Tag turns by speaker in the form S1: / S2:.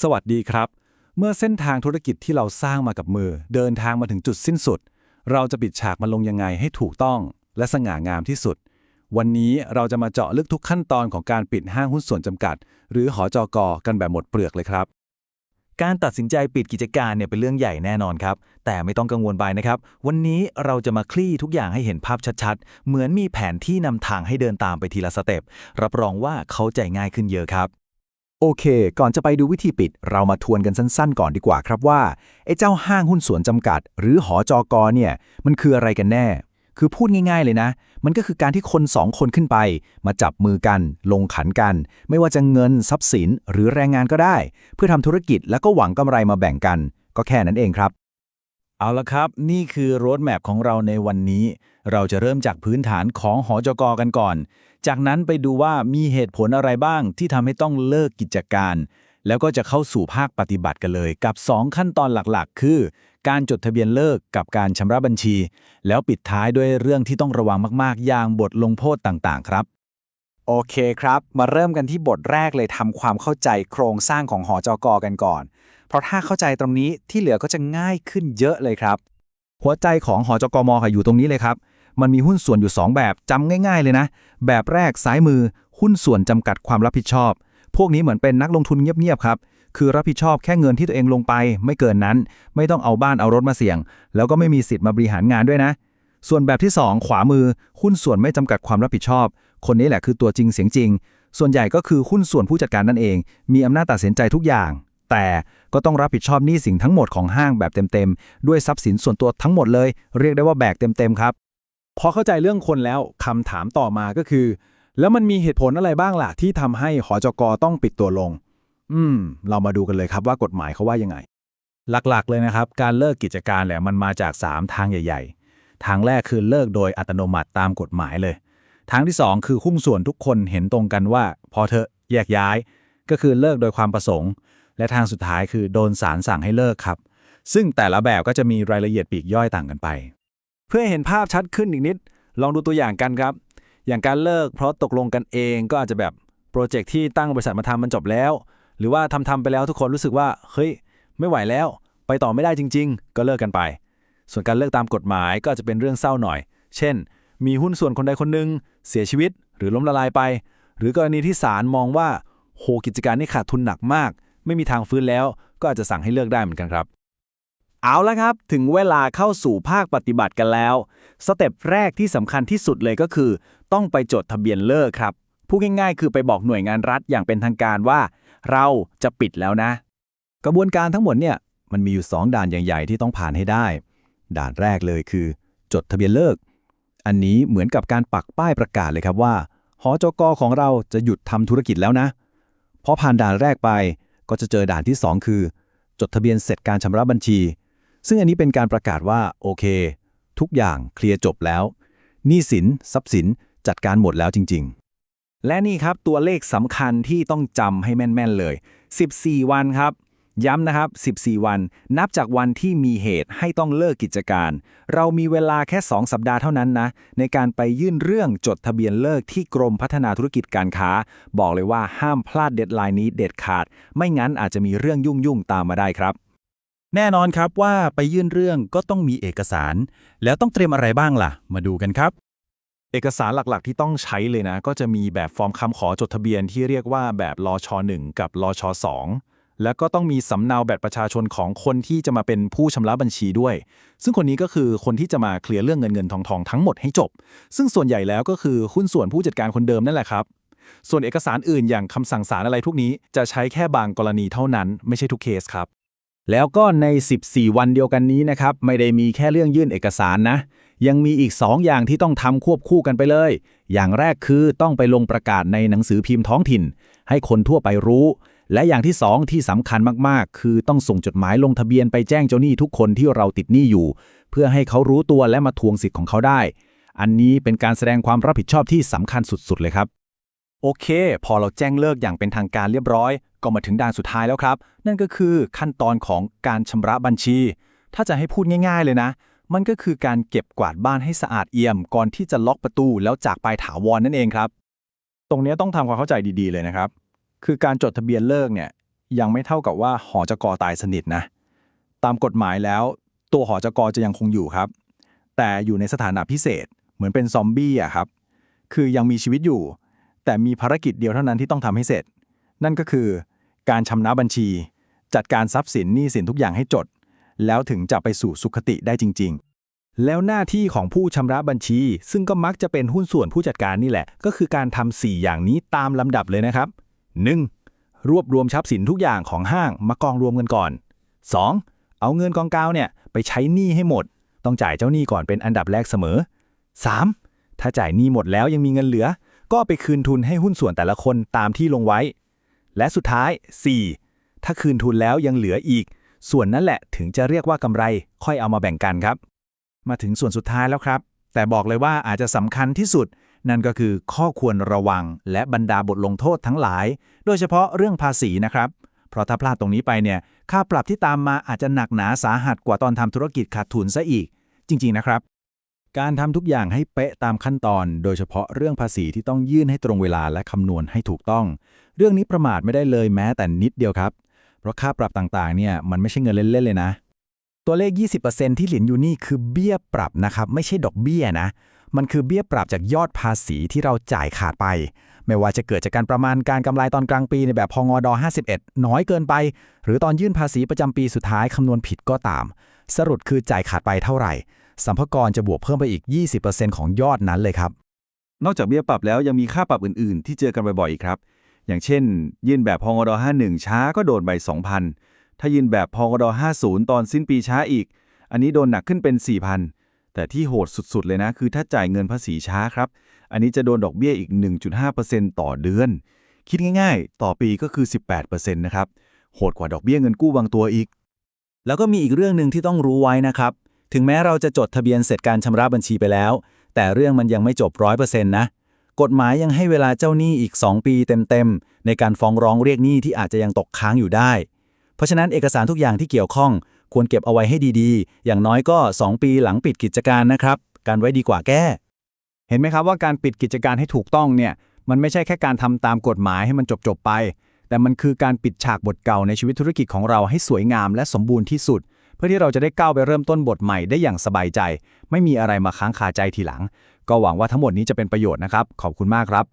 S1: สวัสดีครับ เมื่อเส้นทางธุรกิจที่เราสร้างมากับมือ เดินทางมาถึงจุดสิ้นสุด เราจะปิดฉากมันลงยังไงให้ถูกต้อง และสง่างามที่สุด วันนี้เราจะมาเจาะลึกทุกขั้นตอนของการปิดห้างหุ้นส่วนจำกัด หรือหอจกกันแบบหมดเปลือกเลยครับ
S2: การตัดสินใจปิดกิจการเนี่ยเป็นเรื่องใหญ่แน่นอนครับ แต่ไม่ต้องกังวลไปนะครับ วันนี้เราจะมาคลี่ทุกอย่างให้เห็นภาพชัดๆ เหมือนมีแผนที่นำทางให้เดินตามไปทีละสเต็ปรับรองว่าเข้าใจง่ายขึ้นเยอะครับ
S3: โอเค ก่อนจะไปดูวิธีปิด เรามาทวนกันสั้นๆ ก่อนดีกว่าครับว่าไอ้เจ้าห้างหุ้นส่วนจำกัด หรือหอจอกเนี่ยมันคืออะไรกันแน่ คือพูดง่ายๆเลยนะ มันก็คือการที่คนสองคนขึ้นไป มาจับมือกัน ลงขันกัน ไม่ว่าจะเงินทรัพย์สินหรือแรงงานก็ได้ เพื่อทำธุรกิจแล้วก็หวังกำไรมาแบ่งกัน ก็แค่นั้นเองครับ
S2: เอาละครับ นี่คือโรดแมพของเราในวันนี้ เราจะเริ่มจากพื้นฐานของหอจกกันก่อน จากนั้นไปดูว่ามีเหตุผลอะไรบ้างที่ทำให้ต้องเลิกกิจการ แล้วก็จะเข้าสู่ภาคปฏิบัติกันเลย กับ 2 ขั้นตอนหลักๆ คือ การจดทะเบียนเลิกกับการชำระบัญชี แล้วปิดท้ายด้วยเรื่องที่ต้องระวังมากๆ อย่างบทลงโทษต่างๆ ครับ
S4: โอเคครับ มาเริ่มกันที่บทแรกเลยทำความเข้าใจโครงสร้างของหอจกกันก่อน เพราะถ้าเข้าใจตรงนี้ที่เหลือก็จะง่ายขึ้นเยอะเลยครับ
S3: หัวใจของหอจกมค่ะอยู่ตรงนี้เลยครับ มันมีหุ้นส่วนอยู่ 2 แบบจำง่าย ๆ เลยนะ แบบแรกซ้ายมือ หุ้นส่วนจำกัดความรับผิดชอบ พวกนี้เหมือนเป็นนักลงทุนเงียบๆครับ คือรับผิดชอบแค่เงินที่ตัวเองลงไป ไม่เกินนั้น ไม่ต้องเอาบ้านเอารถมาเสี่ยง แล้วก็ไม่มีสิทธิ์มาบริหารงานด้วยนะ ส่วนแบบที่ 2 ขวามือ หุ้นส่วนไม่จำกัดความรับผิดชอบ คนนี้แหละคือตัวจริงเสียงจริง ส่วนใหญ่ก็คือหุ้นส่วนผู้จัดการนั่นเอง มีอำนาจตัดสินใจทุกอย่างแต่ก็ต้องรับผิดชอบหนี้สินทั้งหมดของห้างแบบเต็มๆ ด้วยทรัพย์สินส่วนตัวทั้งหมดเลย เรียกได้ว่าแบกเต็มๆ ครับ
S1: พอเข้าใจเรื่องคนแล้วคำถามต่อมาก็คือ แล้วมันมีเหตุผลอะไรบ้างล่ะ ที่ทำให้หอจกต้องปิดตัวลง อืม เรามาดูกันเลยครับว่ากฎหมายเขาว่ายังไง หลักๆ เลยนะครับ การเลิกกิจการแหละมันมาจาก 3 ทางใหญ่ ๆ ทางแรกคือเลิกโดยอัตโนมัติตามกฎหมายเลย ทางที่ 2 คือหุ้นส่วนทุกคนเห็นตรงกันว่า พอเธอแยกย้าย ก็คือเลิกโดยความประสงค์ และทางสุดท้ายคือโดนศาลสั่งให้เลิกครับ ซึ่งแต่ละแบบก็จะมีรายละเอียดปลีกย่อยต่างกันไป พื่อให้เห็นภาพชัดขึ้นอีกนิด ลองดูตัวอย่างกันครับ อย่างการเลิกเพราะตกลงกันเองก็อาจจะแบบโปรเจกต์ที่ตั้งบริษัทมาทำมันจบแล้ว หรือว่าทำทำไปแล้วทุกคนรู้สึกว่า เฮ้ย ไม่ไหวแล้ว ไปต่อไม่ได้จริง ๆ ก็เลิกกันไป ส่วนการเลิกตามกฎหมายก็อาจจะเป็นเรื่องเศร้าหน่อย เช่น มีหุ้นส่วนคนใดคนหนึ่งเสียชีวิต หรือล้มละลายไป หรือกรณีที่ศาลมองว่า โหกิจการนี้ขาดทุนหนักมาก ไม่มีทางฟื้นแล้ว ก็อาจจะสั่งให้เลิกได้เหมือนกันครับ
S4: เอาละครับ ถึงเวลาเข้าสู่ภาคปฏิบัติกันแล้ว สเต็ปแรกที่สำคัญที่สุดเลยก็คือ ต้องไปจดทะเบียนเลิกครับพูดง่ายๆ คือไปบอกหน่วยงานรัฐอย่างเป็นทางการว่า เราจะปิดแล้วนะ
S3: กระบวนการทั้งหมดเนี่ยมันมีอยู่ 2 ด่านใหญ่ๆที่ต้องผ่านให้ได้ ด่านแรกเลยคือ จดทะเบียนเลิก อันนี้เหมือนกับการปักป้ายประกาศเลยครับว่าหอจกของเราจะหยุดทำธุรกิจแล้วนะพอผ่านด่านแรกไปก็จะเจอด่านที่ 2 คือ จดทะเบียนเสร็จการชำระบัญชี ซึ่งอันนี้เป็นการประกาศว่าโอเค ทุกอย่างเคลียร์จบแล้วหนี้สินทรัพย์สินจัดการหมดแล้วจริง ๆ
S4: และนี่ครับตัวเลขสำคัญที่ต้องจำให้แม่น ๆ เลย 14 วันครับ ย้ำนะครับ 14 วัน นับจากวันที่มีเหตุให้ต้องเลิกกิจการ เรามีเวลาแค่ 2 สัปดาห์เท่านั้นนะ ในการไปยื่นเรื่องจดทะเบียนเลิกที่กรมพัฒนาธุรกิจการค้า บอกเลยว่าห้ามพลาดเดดไลน์นี้เด็ดขาด ไม่งั้นอาจจะมีเรื่องยุ่งๆตามมาได้ครับ
S2: แน่นอนครับว่าไปยื่นเรื่องก็ต้องมีเอกสาร แล้วต้องเตรียมอะไรบ้างล่ะ มาดูกันครับ
S1: เอกสารหลักๆ ที่ต้องใช้เลยนะ ก็จะมีแบบฟอร์มคำขอจดทะเบียนที่เรียกว่าแบบลช1กับลช2แล้วก็ต้องมีสำเนาแบบประชาชนของคนที่จะมาเป็นผู้ชำระบัญชีด้วย ซึ่งคนนี้ก็คือคนที่จะมาเคลียร์เรื่องเงินเงินทองทองทั้งหมดให้จบ ซึ่งส่วนใหญ่แล้วก็คือหุ้นส่วนผู้จัดการคนเดิมนั่นแหละครับส่วนเอกสารอื่นอย่างคำสั่งศาลอะไรพวกนี้จะใช้แค่บางกรณีเท่านั้นไม่ใช่ทุกเคสครับ
S3: แล้วก็ใน 14 วันเดียวกันนี้นะครับ ไม่ได้มีแค่เรื่องยื่นเอกสารนะ ยังมีอีก 2 อย่างที่ต้องทำควบคู่กันไปเลย อย่างแรกคือต้องไปลงประกาศในหนังสือพิมพ์ท้องถิ่น ให้คนทั่วไปรู้ และอย่างที่ 2 ที่สำคัญมากๆ คือต้องส่งจดหมายลงทะเบียนไปแจ้งเจ้าหนี้ทุกคนที่เราติดหนี้อยู่ เพื่อให้เขารู้ตัวและมาทวงสิทธิ์ของเขาได้ อันนี้เป็นการแสดงความรับผิดชอบที่สำคัญสุดๆ เลยครับ
S4: โอเค พอเราแจ้งเลิกอย่างเป็นทางการเรียบร้อย ก็มาถึงด่านสุดท้ายแล้วครับ นั่นก็คือขั้นตอนของการชำระบัญชี ถ้าจะให้พูดง่าย ๆ เลยนะ มันก็คือการเก็บกวาดบ้านให้สะอาดเอี่ยม ก่อนที่จะล็อกประตูแล้วจากไปถาวรนั่นเองครับ
S1: ตรงนี้ต้องทำความเข้าใจดีๆเลยนะครับ คือการจดทะเบียนเลิกเนี่ยยังไม่เท่ากับว่าหอจกตายสนิทนะ ตามกฎหมายแล้ว ตัวหอจกจะยังคงอยู่ครับ แต่อยู่ในสถานะพิเศษเหมือนเป็นซอมบี้อะครับ คือยังมีชีวิตอยู่ แต่มีภารกิจเดียวเท่านั้นที่ต้องทำให้เสร็จ นั่นก็คือ การชำระบัญชี จัดการทรัพย์สินหนี้สินทุกอย่างให้จด แล้วถึงจะไปสู่สุขติได้จริง ๆ
S4: แล้วหน้าที่ของผู้ชำระบัญชี ซึ่งก็มักจะเป็นหุ้นส่วนผู้จัดการนี่แหละ ก็คือการทำ4อย่างนี้ตามลำดับเลยนะครับ 1. รวบรวมทรัพย์สินทุกอย่างของห้างมากองรวมกันก่อน 2. เอาเงินกองกางเนี่ยไปใช้หนี้ให้หมด ต้องจ่ายเจ้าหนี้ก่อนเป็นอันดับแรกเสมอ 3. ถ้าจ่ายหนี้หมดแล้วยังมีเงินเหลือ ก็ไปคืนทุนให้หุ้นส่วนแต่ละคนตามที่ลงไว้ และสุดท้าย 4. ถ้าคืนทุนแล้วยังเหลืออีก ส่วนนั้นแหละถึงจะเรียกว่ากำไร ค่อยเอามาแบ่งกันครับ
S2: มาถึงส่วนสุดท้ายแล้วครับ แต่บอกเลยว่าอาจจะสำคัญที่สุด นั่นก็คือข้อควรระวังและบรรดาบทลงโทษทั้งหลาย โดยเฉพาะเรื่องภาษีนะครับ เพราะถ้าพลาดตรงนี้ไปเนี่ย ค่าปรับที่ตามมาอาจจะหนักหนาสาหัสกว่าตอนทำธุรกิจขาดทุนซะอีก จริง ๆ นะครับ การทำทุกอย่างให้เป๊ะตามขั้นตอน โดยเฉพาะเรื่องภาษีที่ต้องยื่นให้ตรงเวลาและคำนวณให้ถูกต้อง เรื่องนี้ประมาทไม่ได้เลยแม้แต่นิดเดียวครับ เพราะค่าปรับต่างๆ เนี่ยมันไม่ใช่เงินเล่นๆเลยนะ ตัวเลข 20%ที่หลินอยู่นี่คือเบี้ยปรับนะครับ ไม่ใช่ดอกเบี้ยนะ มันคือเบี้ยปรับจากยอดภาษีที่เราจ่ายขาดไป ไม่ว่าจะเกิดจากการประมาณการกำไรตอนกลางปีในแบบพงอด51 น้อยเกินไป หรือตอนยื่นภาษีประจำปีสุดท้ายคำนวณผิดก็ตาม สรุปคือจ่ายขาดไปเท่าไหร่ สัมภากระจะบวกเพิ่มไปอีก 20%ของยอดนั้นเลยครับ
S3: นอกจากเบี้ยปรับแล้วยังมีค่าปรับอื่นๆ ที่เจอกันบ่อยๆอีกครับ อย่างเช่น ยื่นแบบพงด51 ช้าก็โดนใบ2,000 ถ้ายื่นแบบพงด50 ตอนสิ้นปีช้าอีก อันนี้โดนหนักขึ้นเป็น 4,000 แต่ที่โหดสุดๆเลยนะ คือถ้าจ่ายเงินภาษีช้าครับ อันนี้จะโดนดอกเบี้ยอีก 1.5%ต่อเดือน คิดง่าย ๆ ต่อปีก็คือ 18%นะครับโหดกว่าดอกเบี้ยเงินกู้บางตัวอีก
S2: แล้วก็มีอีกเรื่องหนึ่งที่ต้องรู้ไว้นะครับ ถึงแม้เราจะจดทะเบียนเสร็จการชำระบัญชีไปแล้ว แต่เรื่องมันยังไม่จบร้อยเปอร์เซ็นต์นะ กฎหมายยังให้เวลาเจ้าหนี้อีก 2 ปีเต็มๆ ในการฟ้องร้องเรียกหนี้ที่อาจจะยังตกค้างอยู่ได้ เพราะฉะนั้นเอกสารทุกอย่างที่เกี่ยวข้อง ควรเก็บเอาไว้ให้ดีๆ อย่างน้อยก็ 2 ปีหลังปิดกิจการนะครับ การไว้ดีกว่าแก้
S1: เห็นไหมครับว่าการปิดกิจการให้ถูกต้องเนี่ยมันไม่ใช่แค่การทำตามกฎหมายให้มันจบๆไป แต่มันคือการปิดฉากบทเก่าในชีวิตธุรกิจของเราให้สวยงามและสมบูรณ์ที่สุด พื่อที่เราจะได้ก้าวไปเริ่มต้นบทใหม่ได้อย่างสบายใจ ไม่มีอะไรมาค้างคาใจทีหลัง ก็หวังว่าทั้งหมดนี้จะเป็นประโยชน์นะครับ ขอบคุณมากครับ